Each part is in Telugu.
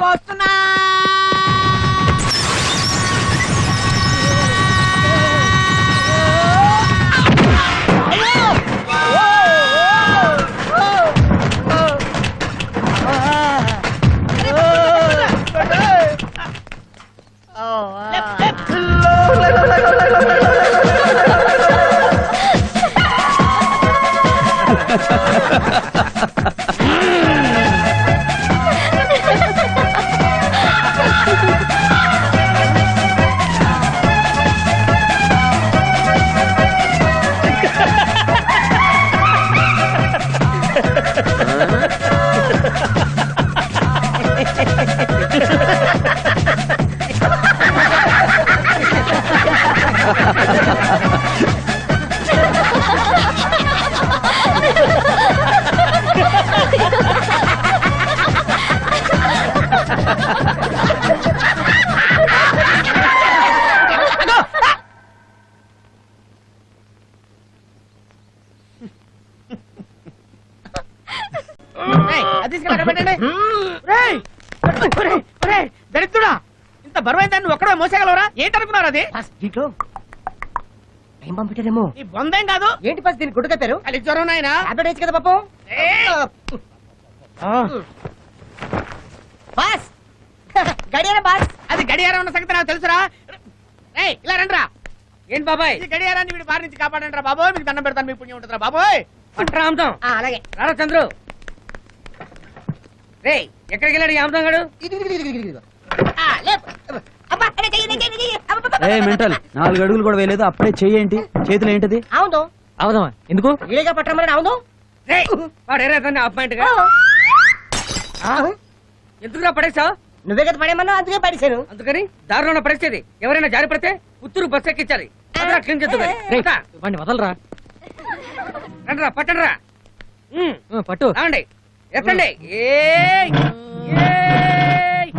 వస్తున్నా. అది దరిద్రుడా! ఇంత బరువైన దాన్ని ఒక్కడే మోసేగలవరా? ఏంటనుకున్నారు అది? దీంట్లో ఏం పంపించారేమో ఈ బొందేం కాదు? ఏంటి బస్ దీన్ని గుడ్డు కప్పారు అది జ్వరం నాయనా. వేసి కదా పాపం! బాస్! గడియారం బాస్! అది గడియారం ఉన్న సంగతి నాకు తెలుసురా. ఏయ్ ఇలా రండిరా. ఏంటి బాబాయ్? ఈ గడియారాన్ని వీడి బారి నుంచి కాపాడండి బాబోయ్. మీకు దండం పెడతాను మీ పుణ్యం ఉంటుందిరా బాబోయ్. అలాగే. రారా చంద్రు. రే ఎక్కడికి వెళ్ళాడు గాడు? ఏ మెంటల్ నాలుగు అడుగులు కూడా వేయలేదు అప్పుడే చెయ్యేంటి చేతులు ఏంటిది? అవును అవదమా ఎందుకు? ఈడేగా పట్టమని అవును రే వాడు ఏరే అతన్ని అపాయింట్గా? ఎందుకురా పడేసావు నువ్వే కదా పడేమన్నా అందుకే పడేశాను. అందుకని దారిలో పరిస్థితి ఎవరైనా జారి పడితే పుత్తూరు బస్ ఎక్కించాలి. క్లీన్ వాడిని వదలరా. రండిరా పట్టండి రా పట్టు. ఎక్కండి. ఏయ్! ఏయ్!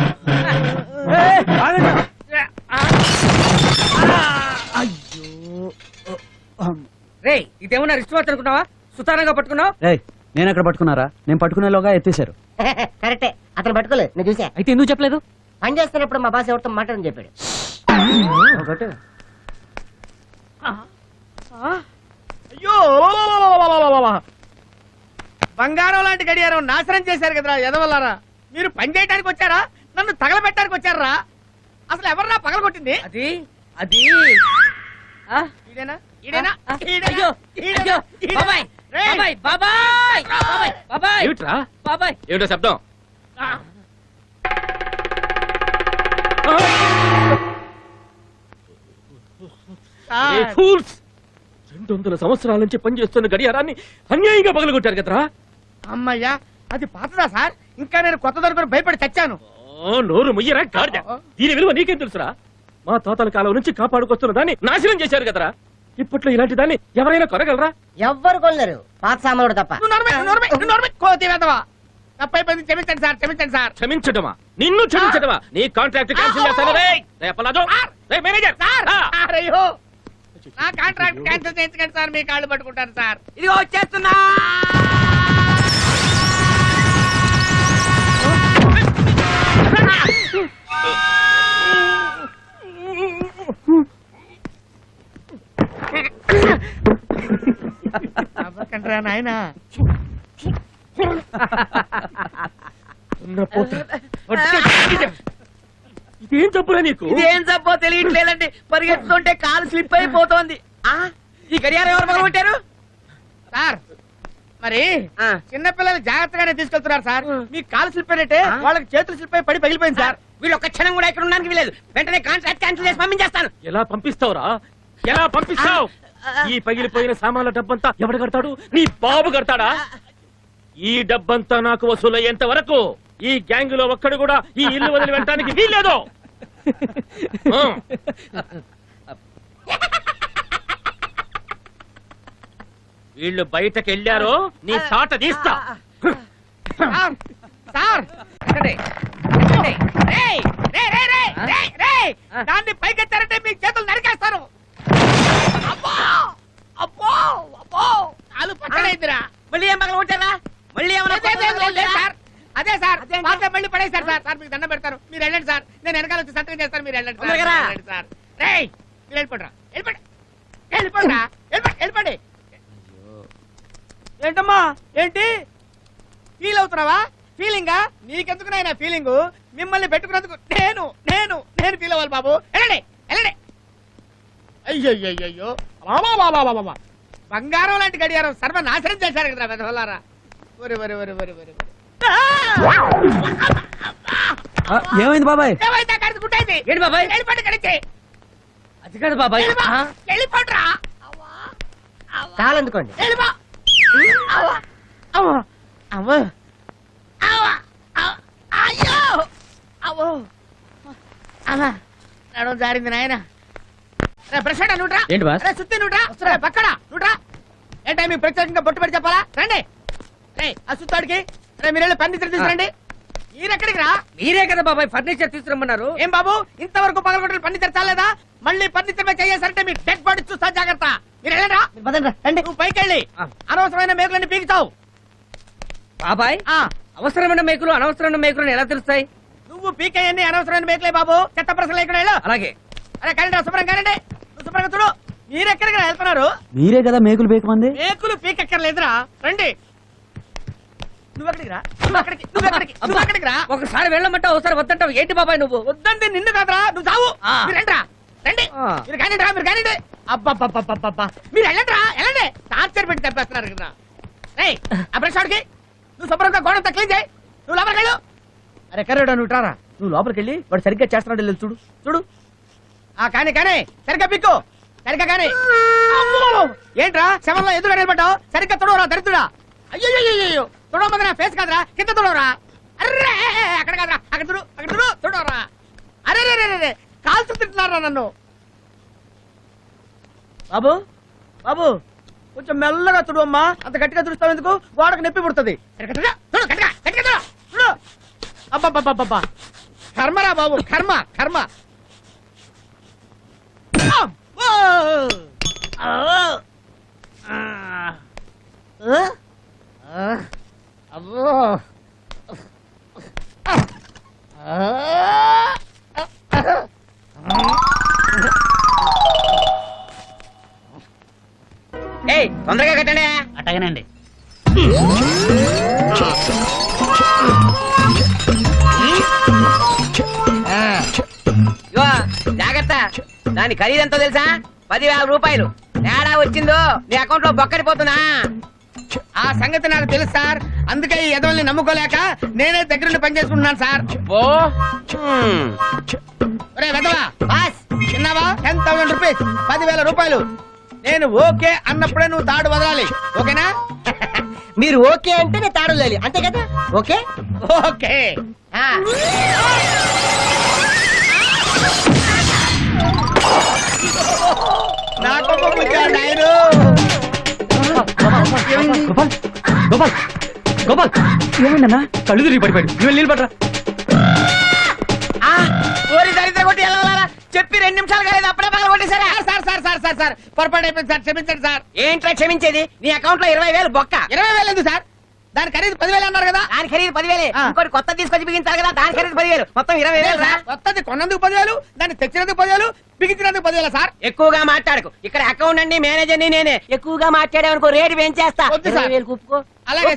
ఆ! రేయ్ ఇదేమన్నా రిస్ట్ వాచ్ అనుకున్నావా? సుతారంగా పట్టుకున్నావు? రేయ్ నేను ఎక్కడ పట్టుకున్నారా? నేను పట్టుకునేలోగా ఎత్తేశారు. కరెక్టే. అతను పట్టుకోలేదు. నేను చూసా. అయితే ఎందుకు చెప్పలేదు? పని చేస్తున్నప్పుడు మా బాస్ ఎవరితో మాట్లాడని చెప్పాడు. ఒకటి. అయ్యో! బంగారం లాంటి గడియారం నాశనం చేశారు కదరా ఎదవల్లారా మీరు పని చేయడానికి వచ్చారా? నన్ను తగలబెట్టడానికి వచ్చారా? అసలు ఎవర్రా పగల కొట్టింది అది అది. ఆ? ఈడేనా? ఈడేనా? ఆ? ఈడేనా? అయ్యో ఈడేనా? అయ్యో ఈడేనా? బాబాయ్ రేయ్! బాబాయ్ బాబాయ్ బాబాయ్ బాబాయ్. ఏమిట్రా? బాబాయ్. ఏమిటో శబ్దం? ఫూల్స్! రెండు వందల సంవత్సరాల నుంచి పనిచేస్తున్న గడియారాన్ని అన్యాయంగా పగలగొట్టారు కదరా? అమ్మయ్యా అది పాతదా సార్? ఇంకా నేను కొత్త దొరుకుని భయపడి చచ్చాను. నోరు ముయ్యరా గాడిద. దీని విలువ నీకేం తెలుసురా? మా తాతల కాలం నుంచి కాపాడుకొస్తున్న దాన్ని నాశనం చేశారు కదరా. ఇప్పట్లో ఇలాంటి దాన్ని ఎవరైనా కొనగలరా? ఎవ్వరు కొనలేరు. పాత సామానుడు తప్ప. నువ్వు నోర్మై, నువ్వు నోర్మై, నువ్వు నోర్మై, కోతి వేదవా తప్పైపోయింది క్షమించండి సార్ క్షమించండి సార్. నిన్ను క్షమించడమా నీ కాంట్రాక్ట్ క్యాన్సిల్ చేస్తాను. రే రే పల్లాజో రే మేనేజర్ సార్. ఆ. సార్, అయ్యో. నా కాంట్రాక్ట్ క్యాన్సిల్ చేయించకండి సార్ మీ కాళ్ళు పట్టుకుంటాను సార్. ఇదిగో వచ్చేస్తున్నా. రా నాయనా ఇదేం చెప్పురా నీకు? ఇదేం జబ్బో తెలియట్లేదండి. పరిగెత్తుంటే కాలు స్లిప్ అయిపోతోంది. ఆ? ఈ గడియారం ఎవరు మొదలుపెట్టారు సార్ మరి ఆ. చిన్నపిల్లలు జాగ్రత్తగానే తీసుకెళ్తున్నారు సార్. మీ కాలు స్లిప్ అయినట్టే వాళ్ళకి చేతులు స్లిప్ అయి పడి పగిలిపోయింది సార్. వీళ్ళు ఒక్క క్షణం కూడా ఇక్కడ ఉండడానికి వీలేదు వెంటనే కాంట్రాక్ట్ క్యాన్సిల్ చేసి పంపించేస్తాను. ఎలా పంపిస్తావురా? ఎలా పంపిస్తావు? ఈ పగిలిపోయిన సామాన్ల డబ్బంతా ఎవడు కడతాడు? నీ బాబు కడతాడా? ఈ డబ్బంతా నాకు వసూలయ్యేంత వరకు ఈ గ్యాంగ్లో ఒక్కడు కూడా ఈ ఇల్లు వదిలి వెళ్ళటానికి వీల్లేదు. ఆ. వీళ్ళు బయటకు వెళ్ళారో నీ తాట తీస్తా. సార్ సార్ ఎక్కండి. ఎక్కండి. రేయ్, రేయ్, రేయ్, రేయ్, రేయ్, రేయ్, దాన్ని పట్టలేదురా మళ్ళీ ఏం పగల కొట్టారా మళ్ళీ అదే, సార్. పాత మళ్ళీ పడేశారు సార్. సార్ మీకు దండం పెడతాను. మీరు వెళ్ళండి సార్. నేను వెనకాల వచ్చి సంతకం చేస్తాను. మీరు వెళ్ళండి సార్. రా. వెళ్ళండి సార్. రేయ్ మీరు వెళ్ళిపోండి వెళ్ళిపోండి. వెళ్ళిపోండి వెళ్ళిపోండి. ఏంటమ్మా? ఏంటి? ఫీల్ అవుతున్నావా? ఫీలింగా నీకెందుకు నాయన ఫీలింగ్ మిమ్మల్ని పెట్టుకున్నందుకు నేను నేను నేను ఫీల్ అవ్వాలి బాబు. వెళ్ళండి వెళ్ళండి. అయ్యయ్యో బంగారం లాంటి గడియారం సర్వనాశనం చేశారు కదా వెధవలారా ఒరి ఒరి ఒరి ఒరి ఒరి ఒరి. ఆ, ఏమైంది బాబాయ్? ఏమైంది? అక్కడ గుడ్డైంది. ఏంటి బాబాయ్? వెళ్ళిపోండి ఇక్కడి అది కాదు బాబాయ్. ఆ, వెళ్ళిపో అవ్వ. అవ్వ. అవ్వ. అవ్వ. అవ్వ. అయ్యో. అవ్వ. అవ్వ. నడు జారింది నాయన. రే ప్రశాంత్ నుట్రా ఏంటి బాస్? రే సుత్తి నుట్రా రే. పక్కన నుట్రా ఏంటో మీకు ప్రత్యేకంగా బొట్టు పెట్టి చెప్పాలా రండి. రే ఆ సుత్తాడికి రే మీరు వెళ్ళి ఫర్నిచర్ తీసుకురండి. మీరు ఎక్కడికి రా? మీరే కదా బాబాయ్ ఫర్నిచర్ తీసుకురమ్మన్నారు. ఏం బాబు? ఇంతవరకు పగలగొట్టిన ఫర్నిచర్ చాలేదా? మళ్ళీ ఫర్నిచర్ మీద చేసారంటే మీ డెడ్ బాడీ చూస్తా జాగ్రత్త. మీరు వెళ్ళరా రండి. నువ్వు పైకి వెళ్ళి. అనవసరమైన మేకులన్నీ పీకుతావు బాబాయ్ ఆ. అవసరమైన మేకులు అనవసరమైన మేకులు ఎలా తెలుస్తాయి? నువ్వు పీకేయన్ని అనవసరమైన మేకలే బాబు. చెత్త ప్రశ్న లేకుండా అలాగే. అరే కానీ శుభ్రం నువ్వు శుభ్రంగా చూడు మీరు ఎక్కడికి వెళ్తున్నారు? మీరే కదా మేకులు బేకమంది మేకులు పీకెక్కర్లేదురా. రండి. రా? రా? ఒకసారి వెళ్ళమంటావు ఒకసారి వద్దంటావు ఏంటి బాబాయ్ నువ్వు? వద్దండి నిన్ను కాదురా. నువ్వు చావు రండిరా రండి. మీరు రా మీరు మీరు వెళ్ళండి రా. వెళ్ళండి. టార్చర్ పెట్టి తెప్పేస్తున్నారు కదా. వాడికి నువ్వు శుభ్రంగా క్లీన్ చేయి. నువ్వు లోపలికి వెళ్ళు. అరే కర్రేడా నువ్వు ట్రారా నువ్వు లోపలికి వెళ్ళి వాడు సరిగ్గా చేస్తున్నాడు చూడు. చూడు. ఆ కానీ కానీ సరిగ్గా పిక్కు. సరిగ్గా కానీ. ఏంట్రా? శవంలో ఎదురు నిలబడ్డావు సరిగ్గా తుడవరా దరిద్రుడా? అయ్యో తుడవమది నా ఫేస్ కాదురా. కింద తుడవరా? అర్రే! అక్కడ కాదురా. అక్కడ తుడు అక్కడ తుడు తుడవరా? అరే రే రే రే కాల్చు తింటున్నారా నన్ను? బాబు బాబు కొంచెం మెల్లగా తుడవమ్మా. అంత గట్టిగా తుడుస్తావు ఎందుకు? గోడకు నొప్పి పుడుతుంది. సరిగ్గా కర్మరా బాబు కర్మ కర్మ. అబ్బో! ఆ! ఆ! ఆ! ఆ! అబ్బో! ఆ! ఏయ్ తొందరగా కట్టండి అట్టగనండి దాని ఖరీదెంతో తెలుసా? పదివేల రూపాయలు. తేడా వచ్చిందో నీ అకౌంట్లో బొక్కడిపోతున్నా ఆ సంగతి నాకు తెలుసు సార్. అందుకే ఈ ఎదవల్ని నమ్ముకోలేక నేనే దగ్గరుండి పనిచేసుకుంటున్నాను సార్. ఓ. ఒరే వెదవా బాస్. చిన్నవా? టెన్ థౌసండ్ రూపీస్ పదివేల రూపాయలు. నేను ఓకే అన్నప్పుడే నువ్వు తాడు వదలాలి. ఓకేనా? మీరు ఓకే అంటే నేను తాడలేదు అంతే కదా? ఓకే? ఓకే. గోపాల్! గోపాల్! ఏమైందన్నా? కళ్ళు తిరిగి పడిపోయాడు. నువ్వు వెళ్ళి నిలబడరా ఆ, ఓరి దరిద్ర కొట్టి వెళ్ళాలా? చెప్పి రెండు నిమిషాలు కాలేదు అప్పుడే పగల కొట్టేశారా? Sir sir sir sir sir పొరపాటు అయిపోయింది సార్ క్షమించండి సార్. ఏంట్రా క్షమించేది? నీ అకౌంట్లో ఇరవై వేలు బొక్క. ఇరవై వేలు ఎందుకు సార్? దాని ఖరీదు పదివేలు అన్నారు కదా. దాని ఖరీదు పదివేలే. ఇంకోటి కొత్త తీసుకొచ్చి బిగించాలి కదా దాని ఖరీదు పదివేలు. మొత్తం ఇరవై వేలు రా. కొత్తది కొన్నందుకు పదివేలు దాన్ని తెచ్చినందుకు పదివేలు బిగించినందుకు పదివేలు సార్? ఎక్కువగా మాట్లాడకు. ఇక్కడ అకౌంట్ అండి మేనేజర్ని నేనే. ఎక్కువగా మాట్లాడావనుకో రేటు పెంచేస్తా. ఒప్పుకో అలాగే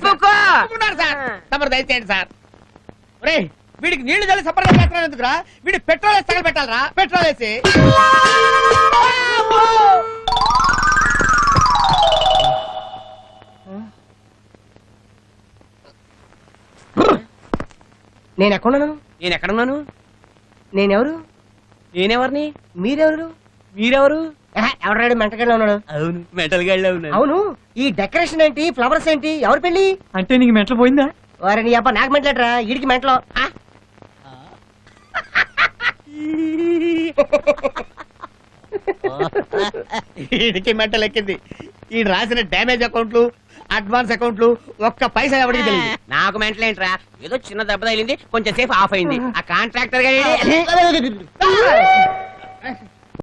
సార్. తమరు దయచేయండి సార్. ఒరే వీడికి నీళ్ళు చల్లి సపరేట్ చేస్తున్నాను ఎందుకురా? వీడి పెట్రోల్ వేసి తగలబెట్టాలరా. పెట్రోల్ వేసి. నేను ఎక్కడున్నాను నేను ఎక్కడున్నాను నేనెవరు? నేనెవరిని? మీరెవరు? మీరెవరు? ఎవరాడు మెంటగాడిలో ఉన్నాడు? అవును మెంటల్ గాడిలో అవును ఈ డెకరేషన్ ఏంటి ఫ్లవర్స్ ఏంటి ఎవరు పెళ్ళి అంటే నీకు మెంటల్ పోయిందా? వారిని అబ్బా నాకు మెంటలేట్రా వీడికి మెంటలో. ఆ? వీడికి మెంటల్ ఎక్కింది. ఈ రాసిన డ్యామేజ్ అకౌంట్లు అడ్వాన్స్ అకౌంట్లు ఒక్క పైసా ఎవరికి తెలియదు. నాకు మెంటలేంట్రా ఏదో చిన్న దెబ్బ తగిలింది కొంచెం సేపు ఆఫ్ అయింది. ఆ కాంట్రాక్టర్ గారి